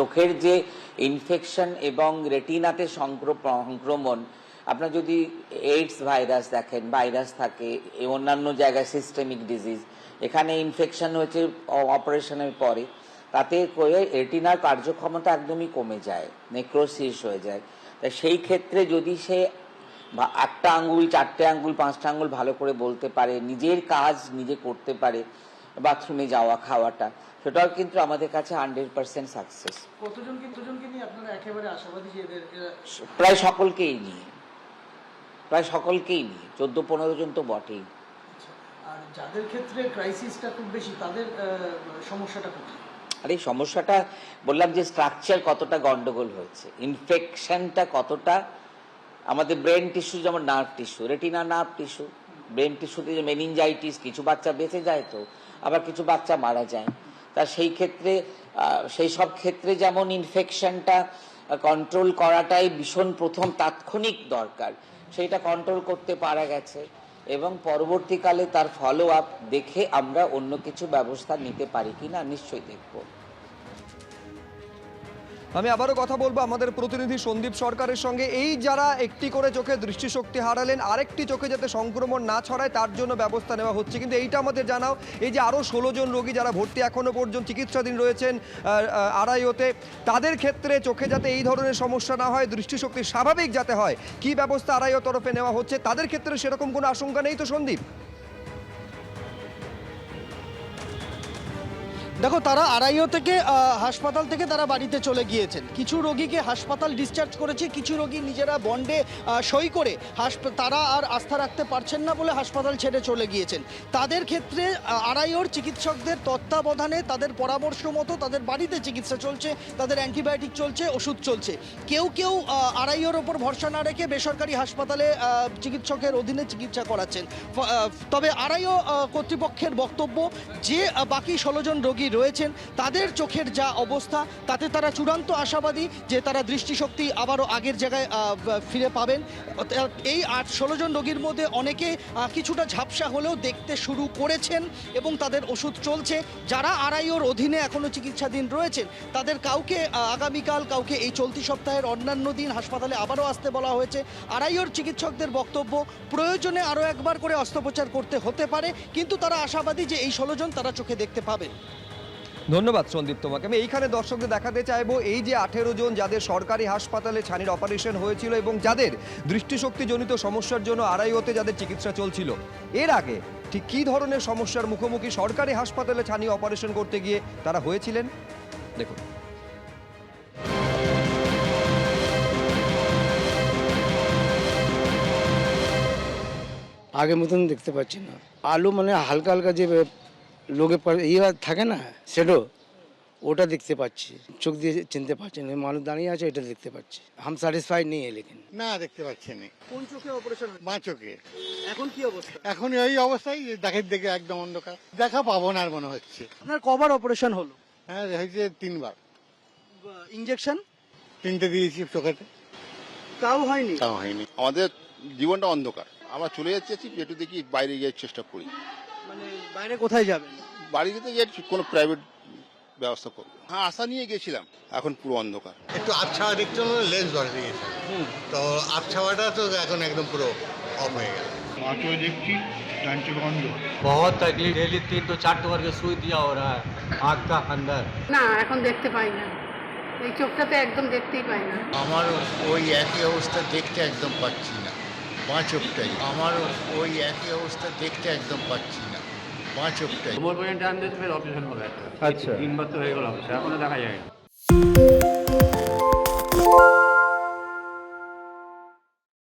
চোখের যে ইনফেকশন এবং রেটিনাতে সংক্রমণ, আপনার যদি এইডস ভাইরাস দেখেন ভাইরাস থাকে অন্যান্য জায়গায় সিস্টেমিক ডিজিজ এখানে ইনফেকশন হয়েছে অপারেশনের পরে, তাতে করে রেটিনার কার্যক্ষমতা একদমই কমে যায় নেক্রোসিস হয়ে যায়। তাই সেই ক্ষেত্রে যদি সে বা একটা আঙ্গুল, চারটে আঙ্গুল, পাঁচটা আঙ্গুল ভালো করে বলতে পারে, নিজের কাজ নিজে করতে পারে বাথরুমে যাওয়া খাওয়াটা সেটাও কিন্তু আমাদের কাছে হান্ড্রেড পার্সেন্ট সাকসেস প্রায় সকলকেই নিয়ে। প্রায় সকলকেই নিয়ে। চোদ্দ পনেরো জন তো বটেই। আচ্ছা, আর যাদের ক্ষেত্রে ক্রাইসিসটা খুব বেশি তাদের সমস্যাটা কোথায়? আর এই সমস্যাটা বললাম যে স্ট্রাকচার কতটা গন্ডগোল হয়েছে। ইনফেকশনটা কতটা আমাদের ব্রেন টিস্যু যেমন nerve tissue retina nerve tissue brain টিস্যুতে যে মেনিনজাইটিস কিছু বাচ্চা বেঁচে যায় তো আবার কিছু বাচ্চা মারা যায়। তা সেই ক্ষেত্রে সেই সব ক্ষেত্রে যেমন ইনফেকশনটা কন্ট্রোল করাটাই ভীষণ প্রথম তাৎক্ষণিক দরকার। সেইটা কন্ট্রোল করতে পারা গেছে এবং পরবর্তীকালে তার ফলো আপ দেখে আমরা অন্য কিছু ব্যবস্থা নিতে পারি কিনা নিশ্চয়ই দেখব। আমি আবারও কথা বলব আমাদের প্রতিনিধি সন্দীপ সরকারের সঙ্গে। এই যারা একটি করে চোখে দৃষ্টিশক্তি হারালেন, আরেকটি চোখে যাতে সংক্রমণ না ছড়ায়, তার জন্য ব্যবস্থা নেওয়া হচ্ছে। কিন্তু এইটা আমাদের জানাও, এই যে আরও ষোলো জন রোগী যারা ভর্তি এখনও পর্যন্ত চিকিৎসাধীন রয়েছেন আড়াইওতে, তাদের ক্ষেত্রে চোখে যাতে এই ধরনের সমস্যা না হয়, দৃষ্টিশক্তি স্বাভাবিক যাতে হয়, কি ব্যবস্থা আড়াইও তরফে নেওয়া হচ্ছে, তাদের ক্ষেত্রে সেরকম কোনো আশঙ্কা নেই তো সন্দীপ? দেখো, তারা আড়াইও থেকে হাসপাতাল থেকে তারা বাড়িতে চলে গিয়েছেন। কিছু রোগীকে হাসপাতাল ডিসচার্জ করেছে, কিছু রোগী নিজেরা বন্ডে সই করে তারা আর আস্থা রাখতে পারছেন না বলে হাসপাতাল ছেড়ে চলে গিয়েছেন। তাদের ক্ষেত্রে আড়াইওর চিকিৎসকদের তত্ত্বাবধানে তাদের পরামর্শ মতো তাদের বাড়িতে চিকিৎসা চলছে, তাদের অ্যান্টিবায়োটিক চলছে, ওষুধ চলছে। কেউ কেউ আড়াইওর ওপর ভরসা না রেখে বেসরকারি হাসপাতালে চিকিৎসকের অধীনে চিকিৎসা করাচ্ছেন। তবে আড়াইও কর্তৃপক্ষের বক্তব্য যে বাকি ষোলো জন রোগী রয়েছেন, তাদের চোখের যা অবস্থা, তাতে তারা চূড়ান্ত আশাবাদী যে তারা দৃষ্টিশক্তি আবারও আগের জায়গায় ফিরে পাবেন। এই আট ষোলো জন রোগীর মধ্যে অনেকে কিছুটা ঝাপসা হলেও দেখতে শুরু করেছেন এবং তাদের ওষুধ চলছে। যারা আড়াইওর অধীনে এখনও চিকিৎসাধীন রয়েছেন, তাদের কাউকে আগামীকাল কাউকে এই চলতি সপ্তাহের অন্যান্য দিন হাসপাতালে আবারও আসতে বলা হয়েছে। আড়াইওর চিকিৎসকদের বক্তব্য, প্রয়োজনে আরও একবার করে অস্ত্রোপচার করতে হতে পারে, কিন্তু তারা আশাবাদী যে এই ষোলো জন তারা চোখে দেখতে পাবেন। ধন্যবাদ সন্দীপ তোমাকে। আমি এইখানে দর্শকদের দেখাতে চাইব, এই যে আঠেরো জন যাদের সরকারি হাসপাতালে ছানির অপারেশন হয়েছিল এবং যাদের দৃষ্টিশক্তিজনিত সমস্যার জন্য আড়াই আড়াইওতে যাদের চিকিৎসা চলছিল, এর আগে ঠিক কী ধরনের সমস্যার মুখোমুখি সরকারি হাসপাতালে ছানি অপারেশন করতে গিয়ে তারা হয়েছিলেন? দেখুন। আগের মতন দেখতে পাচ্ছি না। আলু মানে হালকা হালকা যে লোকে ইয়ে থাকে না সেটো ওটা দেখতে পাচ্ছি। চোখ দিয়ে চিনতে পারছি না মানুষ দাঁড়িয়ে আছে এটা দেখতে পাচ্ছি। আম স্যাটিসফাই নেই লেকিন না দেখতে পাচ্ছি না। কোন চোখে অপারেশন বাঁ চোখে। এখন কি অবস্থা? এখন এই অবস্থায় দেখের দেখে একদম অন্ধকার। দেখা পাবো না আর মনে হচ্ছে। আপনার কবার অপারেশন হলো? হ্যাঁ হয়েছে তিনবার। ইঞ্জেকশন তিনটে দিয়েছি চোখেতে। তাও হয়নি? তাও হয়নি। আমাদের জীবনটা অন্ধকার। আমরা চলে যাচ্ছি একটু দেখি বাইরে গিয়ে চেষ্টা করি। বাইরে কোথায় যাবেন বাড়িতে গিয়ে কোনো প্রাইভেট ব্যবস্থা করবো হ্যাঁ আশা নিয়ে গেছিলাম এখন পুরো অন্ধকার একটু আবছাওয়া দেখতে হলো লেন্স ধরে দিয়েছে তো আবছাওয়াটা তো এখন একদম পুরো অফ হয়ে গেল पाँचों देखी डान चोख अंध बहुत तकलीफ डेली तीन तो चार करके सुई दिया हो रहा है आँख का अंदर না এখন দেখতে পাই না এই চোখটাতে একদম দেখতেই পাই না আমার ওই একই অবস্থা দেখতে একদম পাচ্ছি না বাঁ চোখটাই আমার ওই একই অবস্থা দেখতে একদম পাচ্ছি না পাঁচ অক্টাই কোমর পর্যন্ত আনতে অপারেশন হবে আচ্ছা। তিনবার তো হয়ে গেল অপারেশন এখনও দেখা যায়